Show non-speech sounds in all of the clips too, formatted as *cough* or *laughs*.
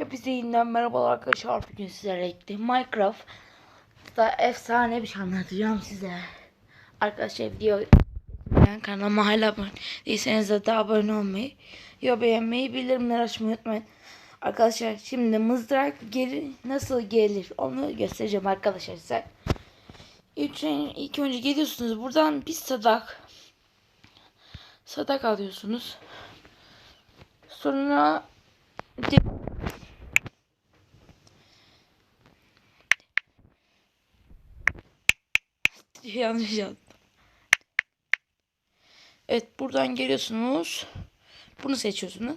Hepinize yeniden merhabalar arkadaşlar. Bugün sizlerle birlikte Minecraft'ta efsane bir şey anlatacağım size. Arkadaşlar video ben kanalıma hala abone değilseniz de abone olmayı, ya beğenmeyi, bildirimleri açmayı unutmayın. Arkadaşlar şimdi mızrak geri nasıl gelir onu göstereceğim arkadaşlar size. İlk, ilk önce geliyorsunuz buradan bir sadak sadak alıyorsunuz. Sonra *laughs* Yanlış yaptım. Evet buradan geliyorsunuz. Bunu seçiyorsunuz.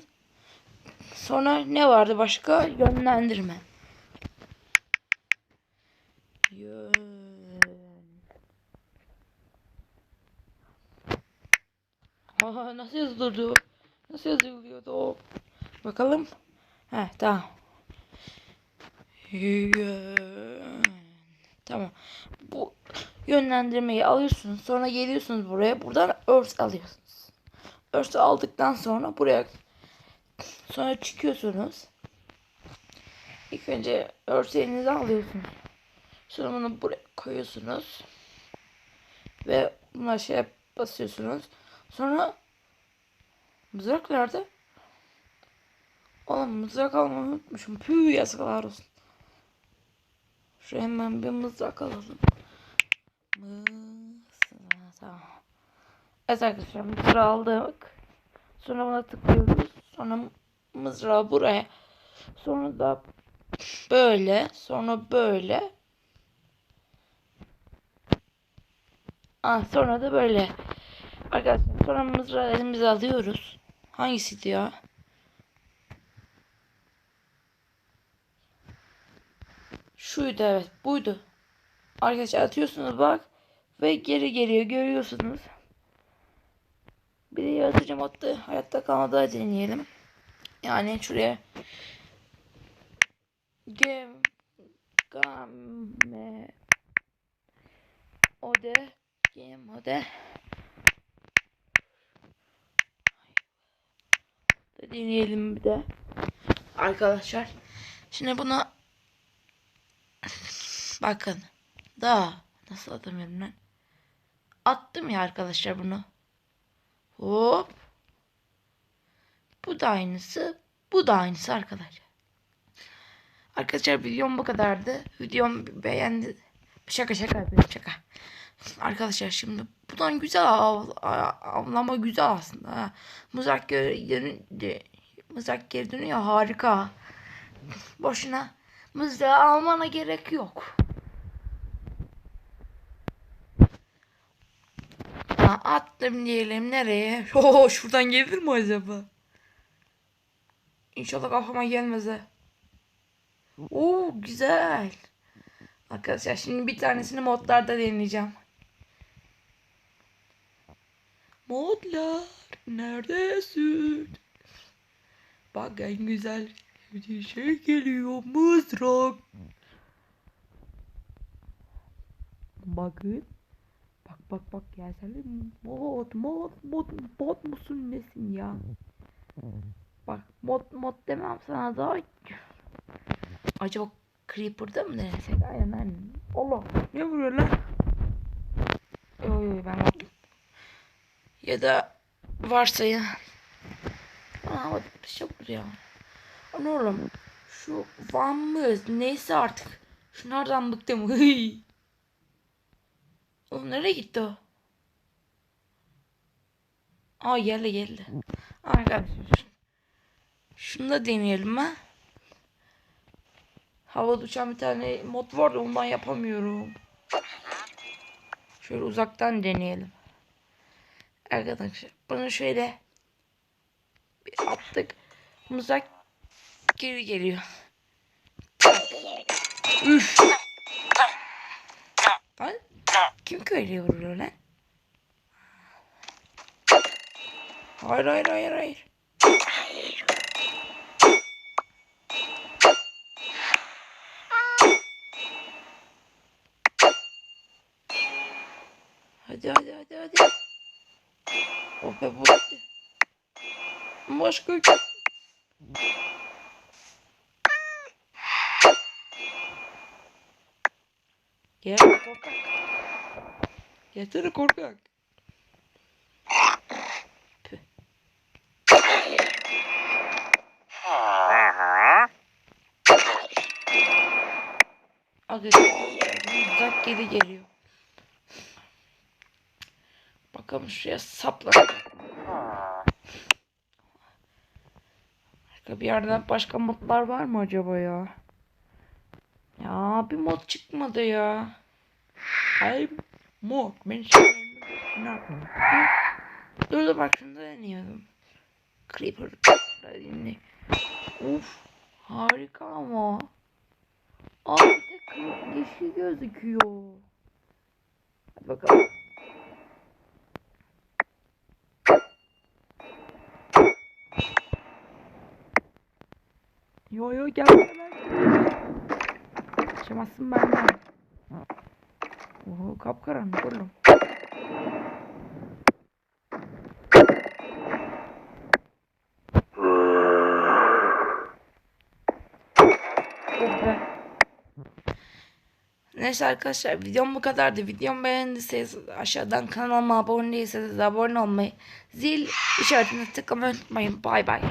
Sonra ne vardı başka? Yönlendirme. Yön. Aa, nasıl yazılıyordu? Nasıl yazılıyordu? Bakalım. He tamam. Yön. Tamam. Bu yönlendirmeyi alıyorsunuz. Sonra geliyorsunuz buraya. Buradan örs alıyorsunuz. Örsü aldıktan sonra buraya sonra çıkıyorsunuz. İlk önce örsü elinize alıyorsunuz. Sonra bunu buraya koyuyorsunuz. Ve buna şey basıyorsunuz. Sonra mızrak nerede? Oğlum mızrak almayı unutmuşum. Püh yazıklar olsun. Şuraya hemen bir mızrak alalım. Tamam. Evet arkadaşlar mızrağı aldık. Sonra buna tıklıyoruz. Sonra mızrağı buraya. Sonra da böyle. Sonra böyle. Ah, sonra da böyle. Arkadaşlar sonra mızrağı elimize alıyoruz. Hangisiydi ya? Şuydu evet buydu. Arkadaşlar atıyorsunuz bak. Ve geri geliyor görüyorsunuz. Bir de yaratıcı modda hayatta kalmada deneyelim. Yani şuraya gem game ode gem ode deneyelim bir de arkadaşlar. Şimdi buna bakın daha nasıl atamıyorum lan? Attım ya arkadaşlar bunu. Hop. Bu da aynısı. Bu da aynısı arkadaşlar. Arkadaşlar videom bu kadardı. Videom beğendi. Şaka şaka yapıyorum şaka. Arkadaşlar şimdi buradan güzel av, avlama güzel aslında. Ha. Mızrak geri mızrak geri dönüyor harika. Boşuna mızrağı almana gerek yok. Ha, attım diyelim nereye? *laughs* Oo, şuradan gelir mi acaba? İnşallah kafama gelmez ha. Oo güzel. Arkadaşlar şimdi bir tanesini modlarda deneyeceğim. Modlar neredesin? Bak en güzel bir şey geliyor mızrak. Bakın. Bak bak bak gelsene mod mod mod mod musun nesin ya? Bak mod mod demem sana da. Acaba Creeper'da mı denesek? Aynen aynen. Allah ne vuruyor lan? Yo yo ben baktım. Ya da varsayın. Aa bir şey olur ya. Ana oğlum şu Van mı neyse artık. Şunlardan bıktım. *laughs* Oğlum nereye gitti o? Aa geldi geldi. Arkadaşlar. Şunu da deneyelim ha. Havada uçan bir tane mod var da ondan yapamıyorum. Şöyle uzaktan deneyelim. Arkadaşlar bunu şöyle bir attık. Mızrak geri geliyor. Üf. Kim köyle vuruyor lan? Hayır hayır hayır hayır. Hadi hadi hadi hadi. Oh be bu bitti. Başka Gelsene korkak. Gelsene korkak. Püh. Aga uzak geri geliyor. Bakalım şuraya saplanacak. Başka bir yerden başka modlar var mı acaba ya? Ya bir mod çıkmadı ya. Hayır mod. Ben şimdi ne yapayım? Dur dur bak şunu da deneyelim. Creeper. Dinle. Uf. Harika ama. Aa bir tek yeşil gözüküyor. Hadi bakalım. Yo yo gel gel. Kaçamazsın benden. Oho kapkaranlık oğlum. Oh. Neyse arkadaşlar videom bu kadardı. Videomu beğendiyseniz aşağıdan kanalıma abone değilseniz abone olmayı, zil işaretine tıklamayı unutmayın. Bay bay.